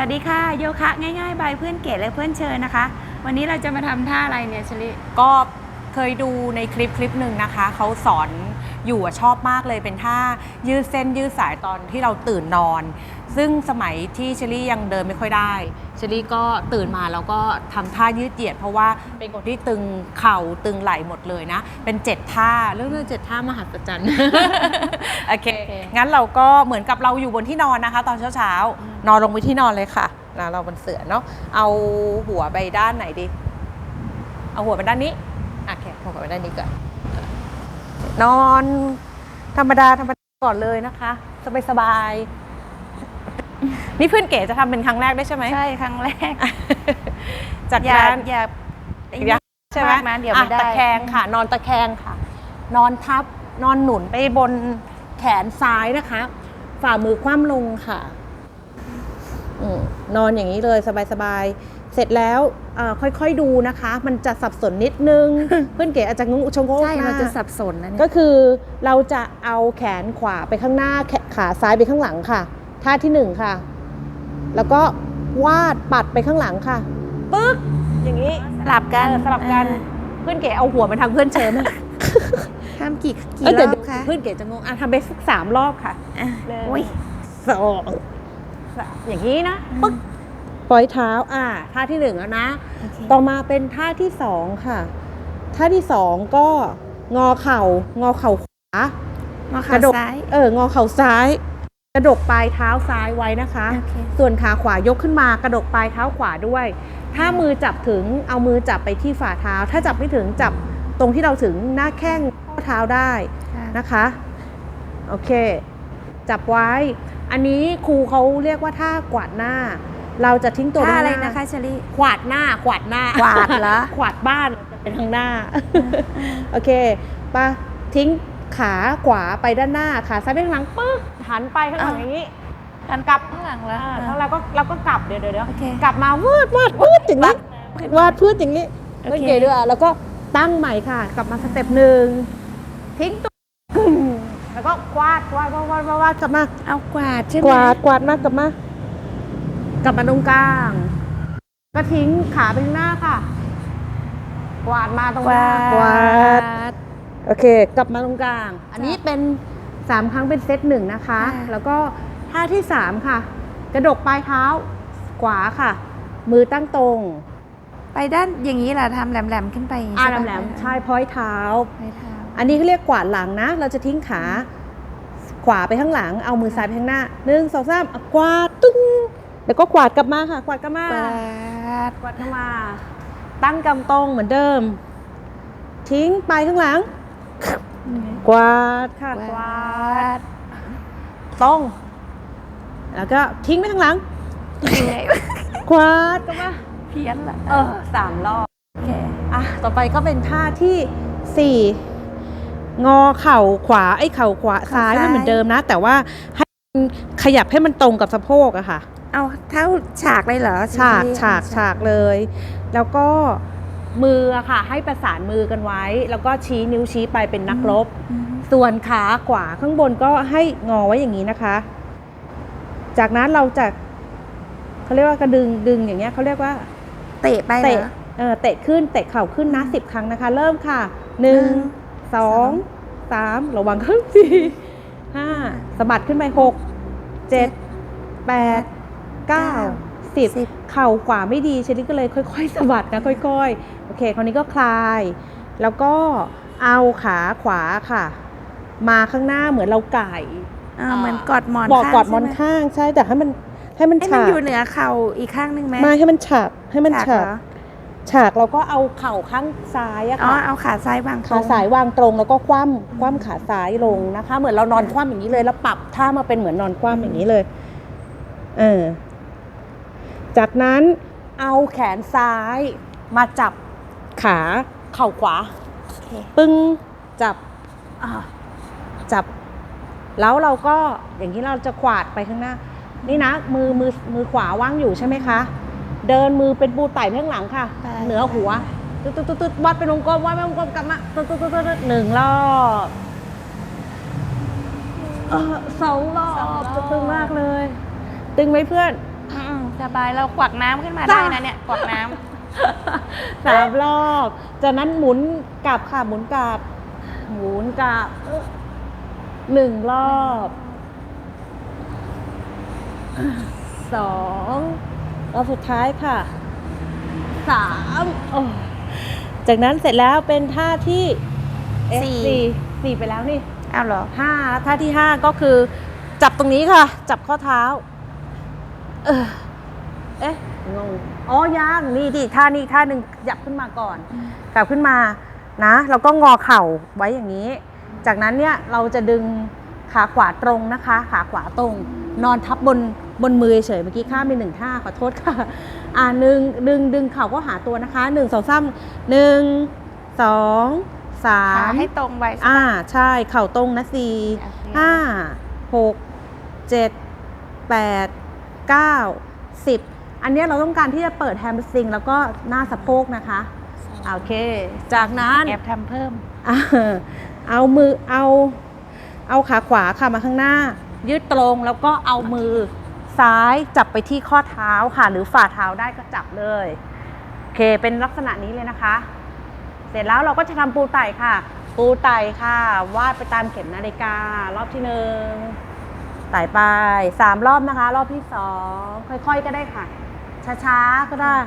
สวัสดีค่ะโยคะง่ายๆบายเพื่อนเก๋และเพื่อนเชิญนะคะ วันนี้เราจะมาทำท่าอะไรเนี่ยชลิก็ เคยดูในคลิปคลิปหนึ่งนะคะ เขาสอนอยู่อะชอบมากเลยเป็นท่ายืดเส้นยืดสายตอนที่เราตื่นนอน ซึ่งสมัยที่เชลี่ยังเดินไม่ค่อยได้เชลี่ก็ตื่นมาแล้วก็ทำท่ายืดเหยียด เพราะว่าเป็นคนที่ตึงเข่าตึงไหล่หมดเลยนะ เป็นเจ็ดท่าเรื่องเรื่องเจ็ดท่ามหัศจรรย์โอเคโอเคงั้นเราก็เหมือนกับเราอยู่บนที่นอนนะคะ ตอนเช้าๆ นอนลงไปที่นอนเลยค่ะนะเราบนเสื่อเนาะเอาหัวไปด้านไหนดี เอาหัวไปด้านนี้ โอเคเอาหัวไปด้านนี้ก่อนนอนธรรมดาธรรมดาก่อนเลยนะคะสบายสบายๆนี่เพื่อนเก๋จะทำเป็นครั้งแรกได้วยใช่ไหมใช่ครั้งแรก จากอย่านั้นอย่าอย่าใช่ไหมมากนะเดี๋ยวไม่อะได้ตะแคงค่ะ นอนตะแคงค่ะ นอนทับนอนหนุนไปบนแขนซ้ายนะคะ ฝ่ามือคว่ำลงค่ะอืมนอนอย่างนี้เลยสบายๆ เสร็จแล้วเอ่อค่อยๆดูนะคะ มันจะสับสนนิดนึง เพื่อนเก๋อาจจะงงชงโงกใช่หเราน้าจะสับสนนะเนี่ก็ยคือเราจะเอาแขนขวาไปข้างหน้าแขขาซ้ายไปข้างหลังค่ะ ท่าที่หนึ่งค่ะ แล้วก็วาดปัดไปข้างหลังค่ะปึ๊กอย่างนี้สลับกันเออสลับกันเพื่อนเก๋เอาหัวไปทางเพื่อนเชิญทำกี่กี่เอ้ยรเดี๋ยอวบคะเพื่อนเก๋จะงงอะทำไปสักสามรอบค่ะอะหนึ่งอุ้ยสองสามอย่างนี้นะปึ๊ก ปล่อยเท้าอ่าท่าที่หนึ่งแล้วนะโอเคต่อมาเป็นท่าที่สองค่ะ ท่าที่สองก็งอเข่างอเข่าขวามากขาระดกซ้ายเอองอเข่าซ้ายกระดกปลายเท้าซ้ายไว้นะคะโอเคส่วนขาขวายกขึ้นมากระดกปลายเท้าขวาด้วย ถ้ามือจับถึงเอามือจับไปที่ฝ่าเท้า ถ้าจับไม่ถึงจับตรงที่เราถึงหน้าแข้งข้อเท้าได้ค่ะนะคะ โอเค จับไว้ อันนี้ครูเขาเรียกว่าท่ากวาดหน้า เราจะทิ้งตัวท่าปอะไรข้างหานะคะชลิขวาดหน้า ขวาดหน้ากวาดเหรอ ขวาดบ้านจะเป็นข้างหน้า โอเคปะทิ้งขาขวาไปด้านหน้า ขาซ้ายไปข้างหลังปึ๊กหันไปข้างหลังอะอย่างนี้ กันกลับข้างหลังแล้วอ่าแล้วเราก็เราก็กลับเดี๋ยวเดี๋ยวเดี๋ยวโอเค กลับมาวืดวืดวืดอย่างนี้วาดพืดอย่างนี้โอเค เล่นเก๋ด้วยอะแล้วก็ตั้งใหม่ค่ะ กลับมาสเต็ปหนึ่งทิ้งตัวกึ่งแล้วก็กวาดกวาดกวาดกวาดกวาดกวาดกลับมาเอากวาดใช่ไหมกวาดกวาดมากกลับมา กลับมาตรงกลาง ก็ทิ้งขาไปข้างหน้าค่ะ กวาดมาตรงกหวาน้าดกวาด โอเค กลับมาตรงกลาง อันนี้เป็น3ครั้งเป็นเซตหนึ่งนะคะค่ะแล้วก็ท่าที่3ค่ะ กระดกปลายเท้าขวาค่ะ มือตั้งตรง ไปด้านอย่างนี้ล่ะทำแหลมๆขึ้นไปอย่างนี้อ่าใช่ปะแหลมๆใช่พ้อยเท้าไปเท้า อันนี้เขาเรียกกวาดหลังนะ เราจะทิ้งขาขวาไปข้างหลัง เอามือซ้ายไปข้างหน้าหนึ่งสองสามอะกวาดตึ้ง แล้วก็กวาดกลับมาค่ะกวาดกลับมากวาดกวาดเข้ามา ตั้งกำตรงเหมือนเดิม ทิ้งไปข้างหลัง กวาดค่ะกวาดตรงแล้วก็ทิ้งไปข้างหลังเหนื่อยกวาดกลับมาเพี้ยนละเออสามรอบโอเคอะต่อไปก็เป็นท่าที่สี่งอเข่าขวาไอ้เข่าขวาซ้ายไม่เหมือนเดิมนะ แต่ว่าให้มันขยับให้มันตรงกับสะโพกอะค่ะ เอาเท่าฉากเลยเหรอฉากชลิฉากฉากเลย แล้วก็มืออะค่ะ ให้ประสานมือกันไว้ แล้วก็ชี้นิ้วชี้ไปเป็นนักรบอืมส่วนขาขวาข้างบนก็ให้งอไว้อย่างนี้นะคะ จากนั้นเราจะเขาเรียกว่ากระดึงดึงอย่างเงี้ยเขาเรียกว่า เตะไปเหรเตะอเออเตะขึ้นเตะเข่าขึ้นนะสิบครั้งนะคะ เริ่มค่ะหหนึ่นึ่งงสองสองสามระวังขึ้นสี่ห้าสะบัดขึ้นไปหกเจ็ดแปด เก้าสิบสิบ เข่าขวาไม่ดีเชลิก็เลยค่อยๆสะบัดนะค่อยๆโอเคคราวนี้ก็คลาย แล้วก็เอาขาขวาค่ะ มาข้างหน้าเหมือนเราไก่อ่า เหมือนกอดหมอนบอกกอดหมข้าองนใช่ไหข้างใช่แต่ให้มันให้มันให้มันฉากอยู่เหนือเข่าอีกข้างหนึ่งไหมไม่ให้มันฉากให้มันฉากฉากเหรอฉากเราก็เอาเข่าข้างซ้ายอะอ๋อค่ะ เอาขาซ้ายวางตรขาง ซ้ายวางตรงแล้วก็คว่ำคว่ำขาซ้ายลงนะคะ เหมือนเรานอนคว่ำอย่างนี้เลยแล้วปรับท่ามาเป็นเหมือนนอนคว่ำอย่างนี้เลย เออ จากนั้นเอาแขนซ้ายมาจับขาเข่าขวาโอเคปึ้งจับอ่าจับ แล้วเราก็อย่างนี้เราจะขวาดไปข้างหน้า นี่นะมือมือมือขวาว่างอยู่ใช่ไหมคะ เดินมือเป็นปูไต่ไปข้างหลังค่ะ เหนือหัวตึ๊ดตึ๊ดตึ๊ดตึ๊ดวัดเป็นวงกลมวัดเป็นวงกลมกลับมาตึ๊ดตึ๊ดตึ๊ดตึ๊ดหนึ่งรอบเออสองรอบจะตึงมากเลย ตึงไหมเพื่อนอืม สบายเรากวักน้ำขึ้นมาได้นะเนี่ยกวักน้ำ สามรอบ จากนั้นหมุนกลับค่ะหมุนกลับ หมุนกลับหนึ่งรอบสองรอบสุดท้ายค่ะสามโอ้จากนั้นเสร็จแล้วเป็นท่าที่เอ๊ะสี่สี่ สี่ไปแล้วนี่เอาเหรอ ห้าท่าที่ห้าก็คือ จับตรงนี้ค่ะ จับข้อเท้า เออ เอ๊ะงงอ๋อยังนี่ดิท่านี้อีกท่าหนึ่งยับขึ้นมาก่อนกลับขึ้นมานะแล้วก็งอเข่าไว้อย่างนี้ จากนั้นเนี่ยเราจะดึงขาขวาตรงนะคะ ขาขวาตรง นอนทับบนบนมือเฉยเมื่อกี้ข้ามไปหนึ่งท่าขอโทษค่ะ อ่าหนึ่งดึงดึงเข่าก็หาตัวนะคะหนึ่งสองสามหนึ่งสองสาขามให้ตรงไว้ใช่อ่าปะใช่เข่าตรงนะสี่โอเคห้าหกเจ็ดแปดเก้าสิบ อันเนี้ยเราต้องการที่จะเปิดแฮมสตริงแล้วก็หน้าสะโพกนะคะอ่าโอเค จากนั้นแอบทำเพิ่มอ่าเอามือเอา เอาขาขวาค่ะมาข้างหน้า ยืดตรงแล้วก็เอามือซ้ายจับไปที่ข้อเท้าค่ะ หรือฝ่าเท้าได้ก็จับเลยโอเคเป็นลักษณะนี้เลยนะคะ เสร็จแล้วเราก็จะทำปูไต่ค่ะ ปูไต่ค่ะ วาดไปตามเข็มนาฬิกา รอบที่หนึ่งไต่ไปสามรอบนะคะ รอบที่สองค่อย ๆ ก็ได้ค่ะ ช้าๆก็ได้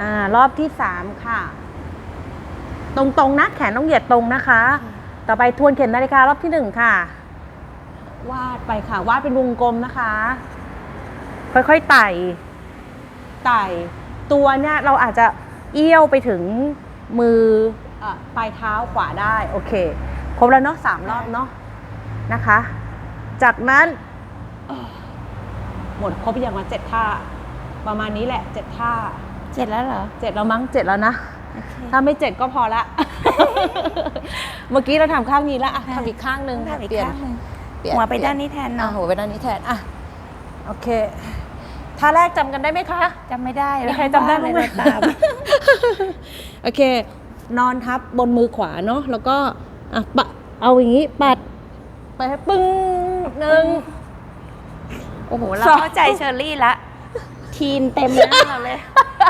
อ่ารอบที่สามค่ะ ตรงๆนะแขนต้องเหยียดตรงนะคะ ต่อไปทวนเข็มนาฬิการอบที่หนึ่งค่ะ วาดไปค่ะ วาดเป็นวงกลมนะคะ ค่อยๆไต่ไต่ตัวเนี่ยเราอาจจะเอี้ยวไปถึงมือเออปลายเท้าขวาได้ โอเค ครบแล้วเนาะสามรอบเนาะนะคะ จากนั้นเอ่อหมดครบอย่างมาเจ็ดท่า ประมาณนี้แหละเจ็ดท่าเสร็จแล้วเหรอเจ็ดแล้วมั้งเจ็ดแล้วนะโอเคถ้าไม่เจ็ดก็พอละ เมื่อกี้เราทำข้างนี้แล้วอะค่ะทำอีกข้างหนึ่งทำอีกเปลี่ยนข้างหนึ่งเปลี่ยหัวไปเปลี่ยด้านนี้แทนอะเนาะหัวไปด้านนี้แทนอะโอเคท่าแรกจำกันได้ไหมคะจำไม่ได้มีใครจำได้บ้างไหมเลยตามโอเค นอนทับบนมือขวาเนาะแล้วก็อะปะเอาอย่างนี้ปัดไปให้ปึ้งหนึ่งโอ้โหเราสองเข้าใจเชอร์รี่ละ ทีนเต็มหน้าเราเลย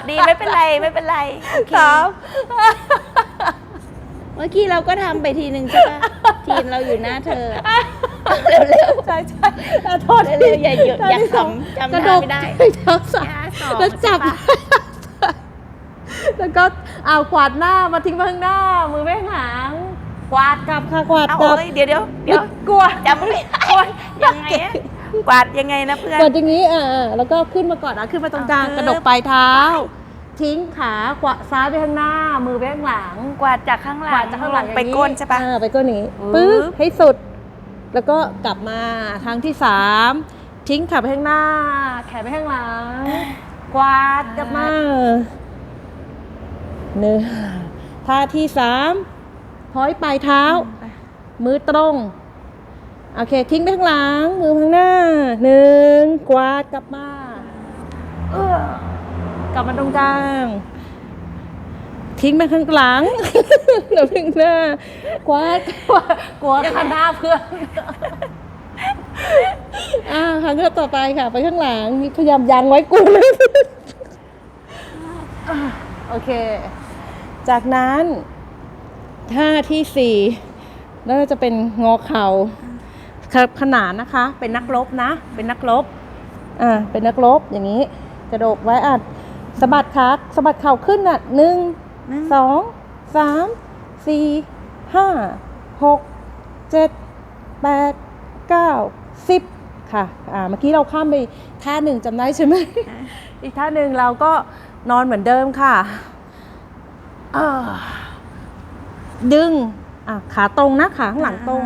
ดีไม่เป็นไรไม่เป็นไรโอเคสามเมื่อกี้เราก็ทำไปทีหนึ่งใช่ปะทีนเราอยู่หน้าเธอ เร็วใช่ใช่อะโทษเร็วๆอย่าหยุดท่อย่าที่สงขำจำกระท่าดกไม่ได้เท้าซ้ายท่าสองแล้วจับใช่ปะแล้วก็เอากวาดหน้ามาทิ้งไว้ข้างหน้า มือไม่หางกวาดกลับค่ะกวาดเอากลับเอ้ยเดี๋ยวเดี๋ยวเดี๋ยวกลัวจำไม่ได้ยังไงอะ กวาดยังไงนะเพื่อนกวาดอย่างนี้อ่าแล้วก็ขึ้นมาก่อนอะขึ้นมาตรงกลางเอากระดกปลายเท้า ทิ้งขาขวาซ้ายไปข้างหน้า มือไปข้างหลังกวาดจากข้างหลักวางดจากข้างหลังไปก้นใช่ปะอ่าไปก้นนี้ปึ๊ปึ๊บบให้สุด แล้วก็กลับมาทางที่สามทิ้งขาไปข้างหน้า แขนไปข้างหลัง กวาดกลับมาหนึ่งท่าที่สามพ้อยปลายเท้า มือตรง โอเค ทิ้งไปข้างหลัง มือข้างหน้าหนึ่งกวาดกลับมาเออกลับมาตรงกลาง ทิ้งไปข้างหลังเดี๋ยวข้างหน้ากวาดกวาดกวาดข้างหน้าเพื่อนอ่าครั้งต่อไปค่ะ ไปข้างหลังพยายามยั้งไว้กูเลยอะโอเค จากนั้นท่าที่สี่แล้วจะเป็นงอเข่า ครับขนานนะคะ เป็นนักรบนะ เป็นนักรบอ่าเป็นนักรบอย่างนี้ กระโดกไว้อัดสะบัดขาสะบัดเข่าขึ้นอะหนึ่งหนึ่งสองสามสี่ห้าหกเจ็ดแปดเก้าสิบค่ะอ่าเมื่อกี้เราข้ามไปท่าหนึ่งจำได้ใช่ไหมอีกท่าหนึ่งเราก็นอนเหมือนเดิมค่ะอ่าดึงอะขาตรงนะขาข้างหลังตรง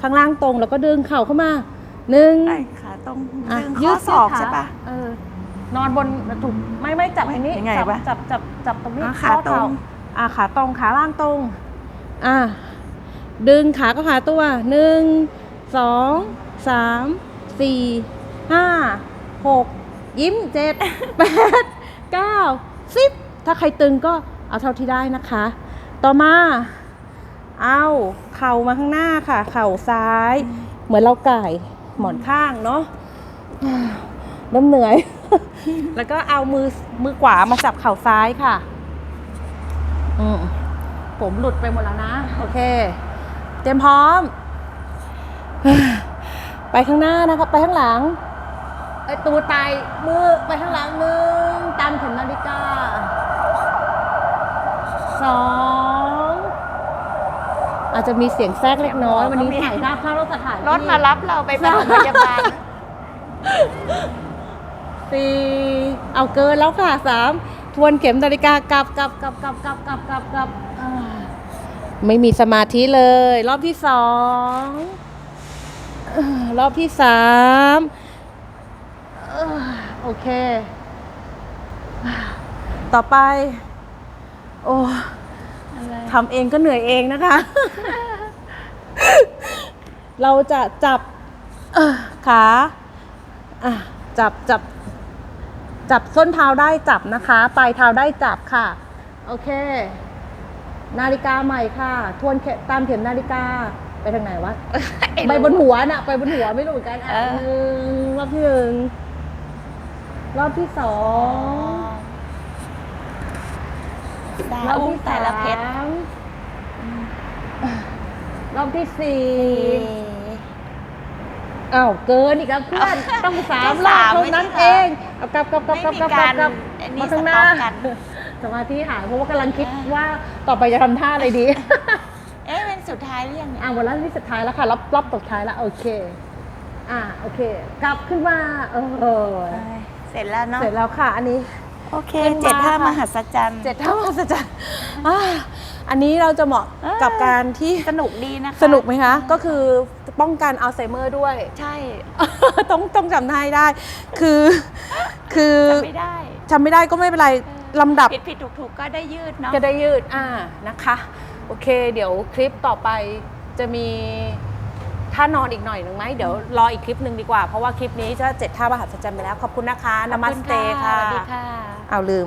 ข้างล่างตรงแล้วก็ดึงเข่าเข้ามาหนึ่งไอ้ขาตรงอะดึงข้อศอกขาใช่ปะ เออนอนบนถูกไม่ไม่จับอย่างนี้ยังไงจับวะจับจับจับตรงนี้อะขาข้อตรงเอ่าขาตรงขาล่างตรง อะดึงขาก็ขาตัวหนึ่งสองสามสี่ห้าหกยิ้มเจ็ดแปดเก้าสิบถ้าใครตึงก็เอาเท่าที่ได้นะคะ ต่อมา เอา เข่ามาข้างหน้าค่ะ เข่าซ้าย เหมือนเราไก่หมอนข้างเนาะเริ่มเหนื่อย แล้วก็เอามือมือขวามาจับเข่าซ้ายค่ะ อืมผมหลุดไปหมดแล้วนะ โอเค เตรียมพร้อม ไปข้างหน้านะครับ ไปข้างหลังไอ้ยตูไตายมือไปข้างหลังหนึ่งตามเข็มนาฬิกาสอง อาจจะมีเสียงแทรกเล็กน้อย วันนี้ถ่ายภาพเข้ารถสถานที่รถมารับเราไปปฐมพยาบาลสี่เอาเกินแล้วค่ะสามทวนเข็มนาฬิกากลับกลับกลับกลับกลับกลับกลับกลับอ่าไม่มีสมาธิเลย รอบที่สองอ่ารอบที่สามอ่าโอเคอ่าต่อไป โอ้ ทำเองก็เหนื่อยเองนะคะ เราจะจับเอ่อขาอะจับจับ จับส้นเท้าได้จับนะคะ ปลายเท้าได้จับค่ะ โอเค นาฬิกาใหม่ค่ะ ทวนเข็มตามเข็มนาฬิกาไปทางไหนวะ ไปบนหัวน่ะ ไปบนหัวไม่รู้เหมือนกันอะเออหนึ่งรอบที่หนึ่งรอบที่สอง สารอบอุ้ที่แต่ละเพชร สามรอบที่สี่อ้าวเกินอีกแล้วเพื่อนต้องสามรอบเท่านั้นเองเอากลับกลับกลับกลับกลับกลับกลับอันนี้มาสข้างหต็น้าอกกัน สมาธิหายเพราะว่ากำลังคิดว่าต่อไปจะทำท่าอะไรดี เอ๊ะเป็นสุดท้ายหรือยังเนี่ยอะวันละที่สุดท้ายแล้วค่ะรอบรอบสุดท้ายแล้วโอเค อะโอเค กลับขึ้นมาเออเอ้ยเสร็จแล้วเนาะ เสร็จแล้วค่ะ อันนี้ โอเคขึ้นมาเจ็ดท่าค่ะมหัศจรรย์ เจ็ดเท่าอัศจรรย์อะอันนี้เราจะเหมาะเออกับการที่สนุกดีนะคะสนุกไหมคะ ก็คือป้องกันอัลไซเมอร์ด้วย ใช่ ต้องต้องจำได้ได้ คือคือจำไม่ได้จำไม่ได้ก็ไม่เป็นไรลำดับ ผิดผิดถูกถูกๆก็ได้ยืดเนาะจะได้ยืดอ่านะคะ โอเค เดี๋ยวคลิปต่อไปจะมี ท่านอนอีกหน่อยหนึ่งไหมเดี๋ยวรออีกคลิปหนึ่งดีกว่า เพราะว่าคลิปนี้จะเจ็ดท่ามหัศจรรย์ไปแล้ว ขอบคุณนะคะนามัสเตขอบณค่ะสวัสดีค่ะ เอาลืม